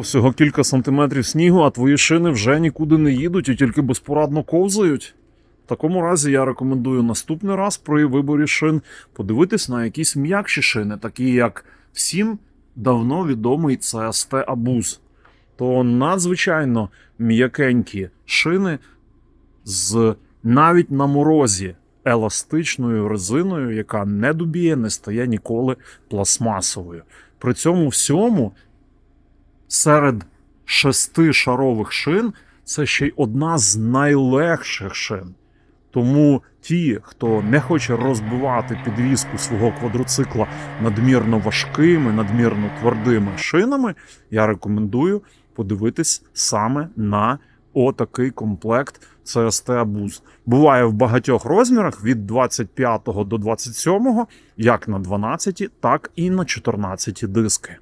Всього кілька сантиметрів снігу, а твої шини вже нікуди не їдуть і тільки безпорадно ковзають. В такому разі я рекомендую наступний раз при виборі шин подивитись на якісь м'якші шини, такі як всім давно відомий CST Абуз. То надзвичайно м'якенькі шини з навіть на морозі еластичною резиною, яка не дубіє, не стає ніколи пластмасовою. При цьому всьому серед шести шарових шин це ще й одна з найлегших шин. Тому ті, хто не хоче розбивати підвіску свого квадроцикла надмірно важкими, надмірно твердими шинами, я рекомендую подивитись саме на отакий комплект CST Abuz. Буває в багатьох розмірах від 25 до 27, як на 12, так і на 14 диски.